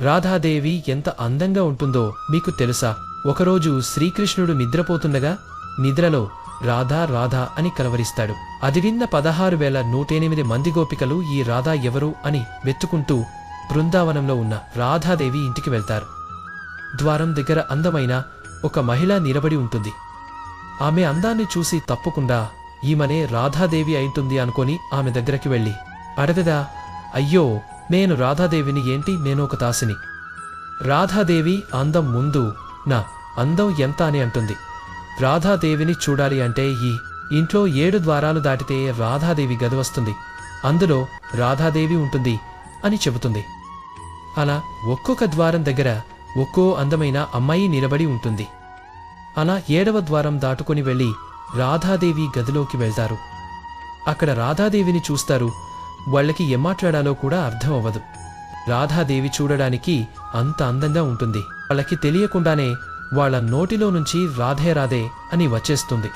రాధాదేవి ఎంత అందంగా ఉంటుందో మీకు తెలుసా? ఒకరోజు శ్రీకృష్ణుడు నిద్రపోతుండగా నిద్రలో రాధా రాధా అని కలవరిస్తాడు. అది విన్న పదహారు వేల నూటెనిమిది మంది గోపికలు ఈ రాధా ఎవరు అని వెతుకుంటూ బృందావనంలో ఉన్న రాధాదేవి ఇంటికి వెళ్తారు. ద్వారం దగ్గర అందమైన ఒక మహిళ నిలబడి ఉంటుంది. ఆమె అందాన్ని చూసి తప్పకుండా ఈమెనే రాధాదేవి అయింటుంది అనుకొని ఆమె దగ్గరికి వెళ్ళి అడగదా అయ్యో నేను రాధాదేవిని ఏంటి? నేను ఒక దాసిని. రాధాదేవి అందం ముందు నా అందం ఎంత అని అంటుంది. రాధాదేవిని చూడాలి అంటే ఈ ఇంట్లో ఏడు ద్వారాలు దాటితే రాధాదేవి గది వస్తుంది. అందులో రాధాదేవి ఉంటుంది అని చెబుతుంది. అలా ఒక్కొక్క ద్వారం దగ్గర ఒక్కో అందమైన అమ్మాయి నిలబడి ఉంటుంది. అలా ఏడవ ద్వారం దాటుకొని వెళ్ళి రాధాదేవి గదిలోకి వెళ్తారు. అక్కడ రాధాదేవిని చూస్తారు. వాళ్ళకి ఏం మాట్లాడాలో కూడా అర్థం అవ్వదు. రాధాదేవి చూడడానికి అంత అందంగా ఉంటుంది. వాళ్ళకి తెలియకుండానే వాళ్ళ నోటిలో నుంచి రాధే రాధే అని వచ్చేస్తుంది.